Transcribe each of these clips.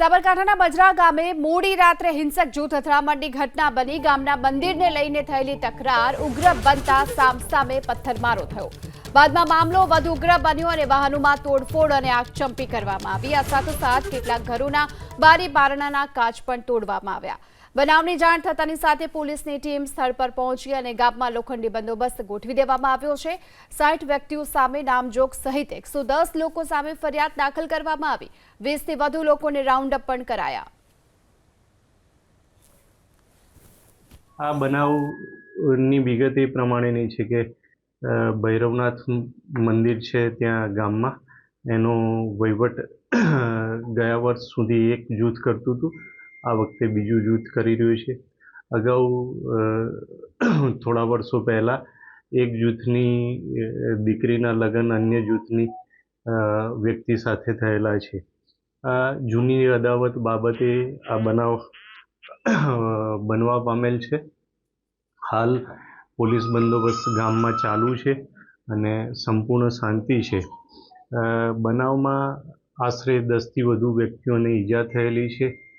સાબરકાંઠાના બજરા ગામે મોડી રાત્રે હિંસક જૂથ અથડામણની ઘટના બની. ગામના મંદિરને લઈને થયેલી તકરાર ઉગ્ર બનતા સામસામે પથ્થરમારો થયો. બાદમાં મામલો વધુ ઉગ્ર બન્યો અને વાહનોમાં તોડફોડ અને આગચંપી કરવામાં આવી. આ સાથોસાથ કેટલાક ઘરોના બારી બારણાના કાચ પણ તોડવામાં આવ્યા. બનાવની જાણ થતાની સાથે પોલીસની ટીમ સ્થળ પર પહોંચી અને ગામમાં લોખંડી બંદોબસ્ત ગોઠવી દેવામાં આવ્યો છે. સાઠ વ્યક્તિઓ સામે નામજોગ સહિત એકસો લોકો સામે ફરિયાદ દાખલ કરવામાં આવી. વીસથી વધુ લોકોને રાઉન્ડ પણ કરાયા. આ બનાવની વિગત એ પ્રમાણેની છે કે ભૈરવનાથ મંદિર છે ત્યાં ગામમાં. એનો વહીવટ ગયા વર્ષ સુધી એક જૂથ કરતું હતું. આ વખતે બીજું જૂથ કરી રહ્યું છે. અગાઉ થોડા વર્ષો પહેલાં એક જૂથની દીકરીના લગ્ન અન્ય જૂથની વ્યક્તિ સાથે થયેલા છે. આ જૂની અદાવત બાબતે આ બનાવ, બનવા પામેલ છે. હાલ પોલીસ બંદોબસ્ત ગામમાં ચાલુ છે અને સંપૂર્ણ શાંતિ છે. બનાવમાં આશરે દસથી વધુ વ્યક્તિઓને ઈજા થયેલી છે.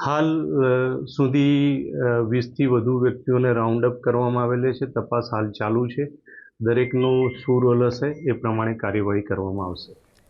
હાલ સુધી વીસથી વધુ વ્યક્તિઓને રાઉન્ડ અપ કરવામાં આવેલી છે. તપાસ હાલ ચાલુ છે. દરેકનો શું રોલ હશે એ પ્રમાણે કાર્યવાહી કરવામાં આવશે.